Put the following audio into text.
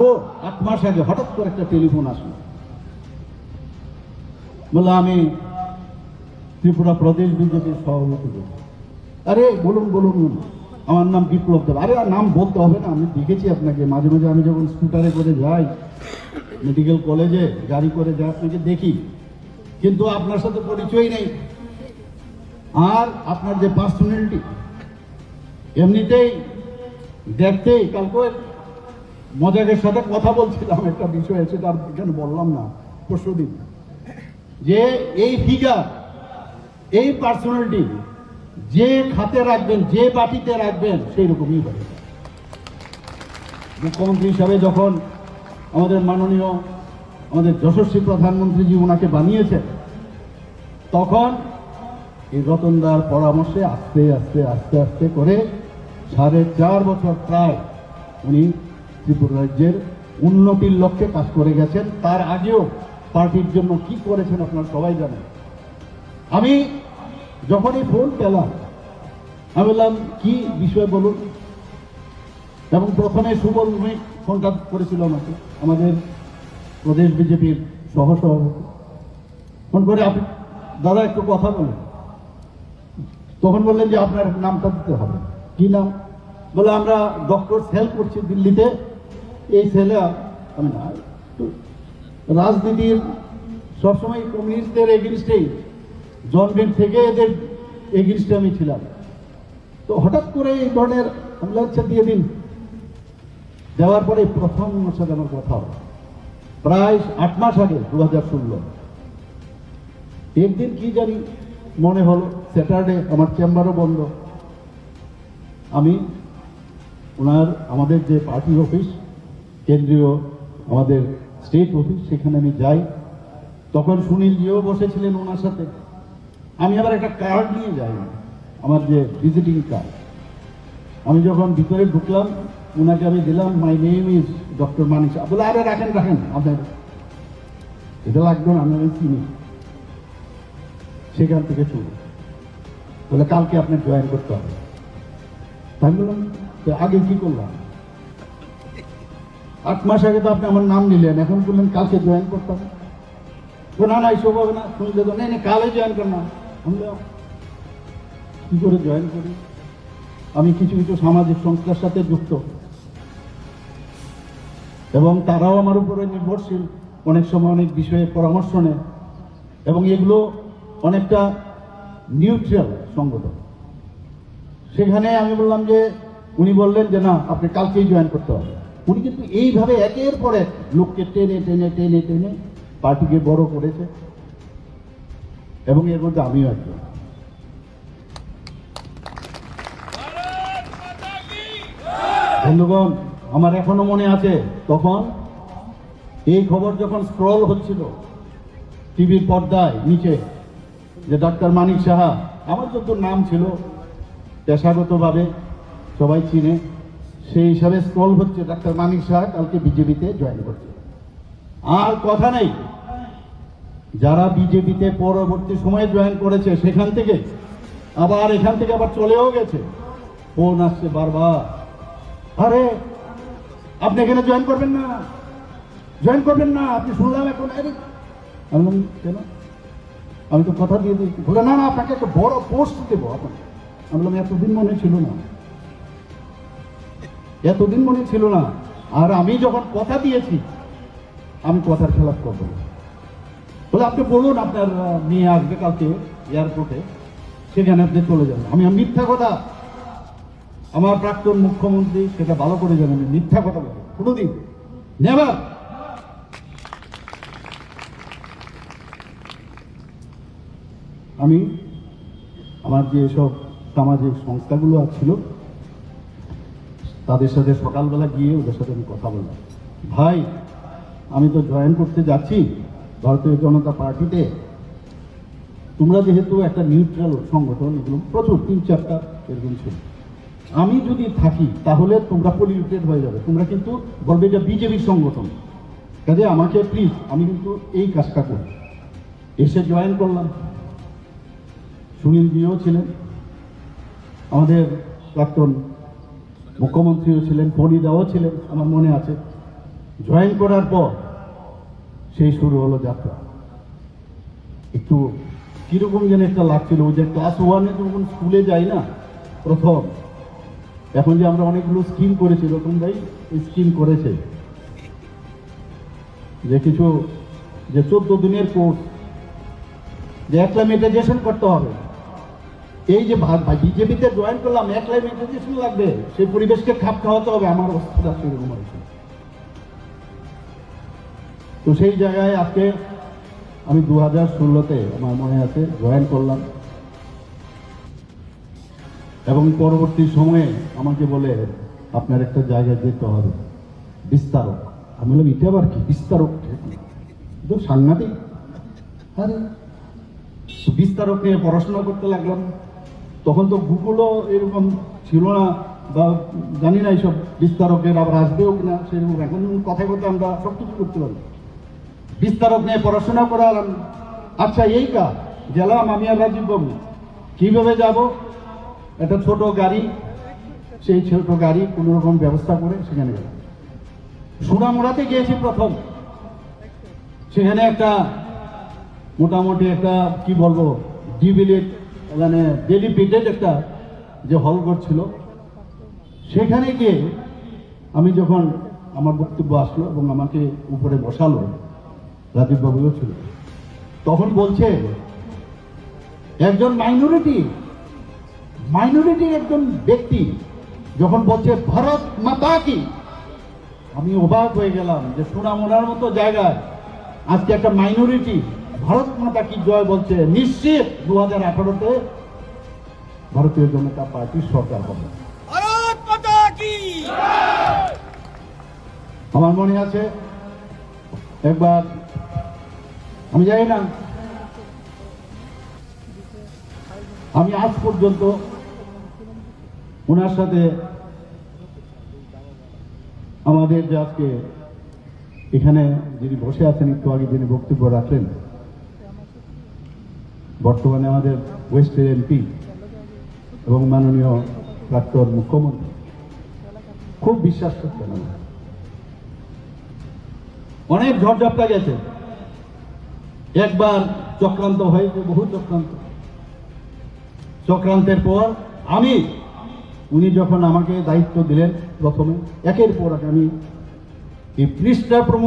আট মাস আগে হঠাৎ করে একটা টেলিফোন আসলো। বলল, আমি ত্রিপুরা প্রদেশ বিজেপির সভাপতি। আরে, বলুন বলুন আমার নাম বিপ্লব দেব। আর নাম বলতে হবে না, আমি দেখেছি আপনাকে। মাঝে মাঝে আমি যখন স্কুটারে করে যাই, মেডিকেল কলেজে, গাড়ি করে যাই, আপনাকে দেখি। কিন্তু আপনার সাথে পরিচয় নেই। আর আপনার যে পার্সোনালিটি এমনিতেই দেখতেই কালকে মজাকের সাথে কথা বলছিলাম একটা বিষয় সেটা আর এখানে বললাম না? পরশুদিন। যে এই ফিগার এই পার্সোনালিটি যে খাতে রাখবেন, যে পার্টিতে রাখবেন সেই রকমই হবে। মুখ্যমন্ত্রী হিসাবে যখন আমাদের মাননীয় আমাদের যশস্বী প্রধানমন্ত্রীজি ওনাকে বানিয়েছেন, তখন এই রতনদার পরামর্শে আস্তে আস্তে আস্তে আস্তে করে সাড়ে চার বছর প্রায় উনি ত্রিপুরা রাজ্যের উন্নতির লক্ষ্যে কাজ করে গেছেন। তার আগেও পার্টির জন্য কি করেছেন আপনারা সবাই জানেন। আমি যখনই ফোন পেলাম, আমি বললাম, কি বিষয় বলুন? এবং প্রথমে সুবল ভৌমিক ফোনটা করেছিল আমাকে, আমাদের প্রদেশ বিজেপির সহসভাপতি। ফোন করে, আপনি, দাদা, একটু কথা বলেন। তখন বললেন যে, আপনার নামটা দিতে হবে। কি নাম? বলে আমরা ডক্টর সেল করছি দিল্লিতে। এই ছেলে আমি না রাজনীতির সবসময় কমিউনিস্টদের এগেনস্টেই জন্মের থেকে এদের এগেনস্টে আমি ছিলাম। তো হঠাৎ করে এই ধরনের বললাম, আচ্ছা দিয়ে দিন। দেওয়ার পরে প্রথম সাথে আমার কথা প্রায় আট মাস আগে দু হাজার ষোলো। একদিন কি জানি মনে হলো স্যাটারডে আমার চেম্বারও বন্ধ। আমি ওনার আমাদের যে পার্টি অফিস কেন্দ্রীয় আমাদের স্টেট অফিস সেখানে আমি যাই। তখন সুনীলজিও বসেছিলেন ওনার সাথে। আমি আবার একটা কার্ড নিয়ে যাই, আমার যে ভিজিটিং কার্ড আমি যখন ভিতরে ঢুকলাম, ওনাকে আমি দিলাম my name is doctor Manik বলে, আরে, রাখেন রাখেন, আপনার এটা লাগবে না, আমি আমি চিনি। সেখান থেকে শুরু বলে, কালকে আপনার জয়েন করতে হবে। তাই বললাম, তো আগে কি করলাম? আট মাস আগে তো আপনি আমার নাম নিলেন এখন বললেন কালকে জয়েন করতাম তো না না এইসব হবে না শুনলে তো নেই কালে জয়েন করলাম না। বললাম, কি করে জয়েন করি? আমি কিছু কিছু সামাজিক সংস্থার সাথে যুক্ত। এবং তারাও আমার উপরে নির্ভরশীল অনেক সময় অনেক বিষয়ে পরামর্শ নেয়। এবং এগুলো অনেকটা নিউট্রাল সংগঠন। সেখানে আমি বললাম যে উনি বললেন যে না আপনি কালকেই জয়েন করতে হবে। উনি কিন্তু এইভাবে একের পর লোককে টেনে টেনে টেনে টেনে পার্টিকে বড় করেছে। এবং এর মধ্যে আমিও একজন। বন্ধুগণ, আমার এখনও মনে আছে, তখন এই খবর যখন স্ক্রল হচ্ছিল টিভির পর্দায় নিচে, যে ডাক্তার মানিক সাহা, আমার যত নাম ছিল, পেশাগতভাবে সবাই চিনে। সেই হিসাবে স্ক্রল হচ্ছে ডাক্তার মানিক সাহা কালকে বিজেপিতে জয়েন করছে। আর কথা নেই যারা বিজেপিতে পরবর্তী সময়ে জয়েন করেছে সেখান থেকে আবার এখান থেকে আবার চলেও গেছে। ফোন আসছে বারবার। আরে আপনি এখানে জয়েন করবেন না। জয়েন করবেন না আপনি শুনলাম এখন আমি বললাম, কেন? আমি তো কথা দিয়ে দিই। বলে না না আপনাকে একটা বড় পোস্ট দেবো আপনাকে। আমি বললাম এতদিন মনে ছিল না। এতদিন মনে ছিল না। আর আমি যখন কথা দিয়েছি, আমি কথার খেলাপ করব। বলে আপনি বলুন, আপনার মেয়ে আসবে কালকে এয়ারপোর্টে সেখানে আপনি চলে যাবেন। আমি মিথ্যা কথা, আমার প্রাক্তন মুখ্যমন্ত্রী সেটা ভালো করে আমি মিথ্যা কথা বলি। কোনোদিন। নেভার আমি, আমার যে সব সামাজিক সংস্থাগুলো ছিল তাদের সাথে সকালবেলা গিয়ে ওদের সাথে আমি কথা বললাম। ভাই, আমি তো জয়েন করতে যাচ্ছি ভারতীয় জনতা পার্টিতে। তোমরা যেহেতু একটা নিউট্রাল সংগঠন, এগুলো প্রচুর, তিন চারটা এরকম ছিল। আমি যদি থাকি, তাহলে তোমরা পলিউটেড হয়ে যাবে। তোমরা কিন্তু বলবে এটা বিজেপির সংগঠন। কাজে আমাকে প্লিজ আমি কিন্তু এই কাজটা করি এসে জয়েন করলাম। সুনীল জিও ছিলেন। আমাদের প্রাক্তন মুখ্যমন্ত্রীও ছিলেন, ফরিদাও ছিলেন, আমার মনে আছে। জয়েন করার পর সেই শুরু হলো যাত্রা। একটু কীরকম যেন একটা লাগছিল, ওই যে ক্লাস ওয়ানে যখন স্কুলে যাই না, প্রথম, এখন যে আমরা অনেকগুলো স্কিম করেছি রকম ভাই স্কিম করেছে। যে কিছু, যে চোদ্দ দিনের কোর্স যে অ্যাক্লামেটাইজেশন করতে হবে। এই যে বিজেপিতে জয়েন করলাম, এক অ্যাক্লামেটাইজেশন লাগবে? সেই পরিবেশকে খাপ খাওয়াতে হবে, আমার অবস্থাটা সেরকম হয়েছে তো সেই জায়গায় আজকে আমি দু হাজার ষোলোতে আমার মনে আছে জয়েন করলাম। এবং পরবর্তী সময়ে আমাকে বলে, আপনার একটা জায়গায় যেতে হবে। বিস্তারক। আমি বললাম, এটা আবার কি? বিস্তারক? তো সাংঘাতিক। আরে, বিস্তারক নিয়ে পড়াশোনা করতে লাগলাম। তখন তো গুগলও এরকম ছিল না বা জানি না এইসব বিস্তারকের আবার আসবেও কিনা সেরকম। এখন কথায় কথা আমরা সব কিছু করতে পারি। বিস্তারক নিয়ে পড়াশোনা করালাম। আচ্ছা এই কাজ, গেলাম আমি আর রাজীব বাবু কীভাবে যাব? একটা ছোট গাড়ি, সেই ছোট গাড়ি কোনো রকম ব্যবস্থা করে সেখানে গেলাম। সোনামুড়াতে গিয়েছি প্রথম। সেখানে একটা মোটামুটি একটা, কি বলব ডিবিলেট মানে ডেলিপিটেড একটা যে হল ছিল, সেখানে গিয়ে আমি যখন আমার বক্তব্য আসলো এবং আমাকে উপরে বসালো, রাজীব বাবুও ছিল, তখন বলছে, একজন মাইনরিটি মাইনরিটির একজন ব্যক্তি যখন বলছে, ভারত মাতা কি? আমি অবাক হয়ে গেলাম যে সোনামোনার মতো জায়গায় আজকে একটা মাইনরিটি ভারত মাতা কি জয় বলছে? নিশ্চিত দু হাজার আঠারোতে ভারতীয় জনতা পার্টির সরকার হবে। আমার মনে আছে একবার আমি জানি না আমি আজ পর্যন্ত ওনার সাথে আমাদের যে আজকে এখানে যিনি বসে আছেন একটু আগে যিনি বক্তব্য রাখলেন বর্তমানে আমাদের ওয়েস্টের এমপি এবং মাননীয় প্রাক্তন মুখ্যমন্ত্রী। খুব বিশ্বাস করতেন আমার অনেক ঝড়ঝাপটা গেছে। একবার চক্রান্ত হয়েছে, বহু চক্রান্ত। চক্রান্তের পর আমি, উনি যখন আমাকে দায়িত্ব দিলেন প্রথমে, একের পর এক আমি এই পৃষ্ঠা প্রমুখ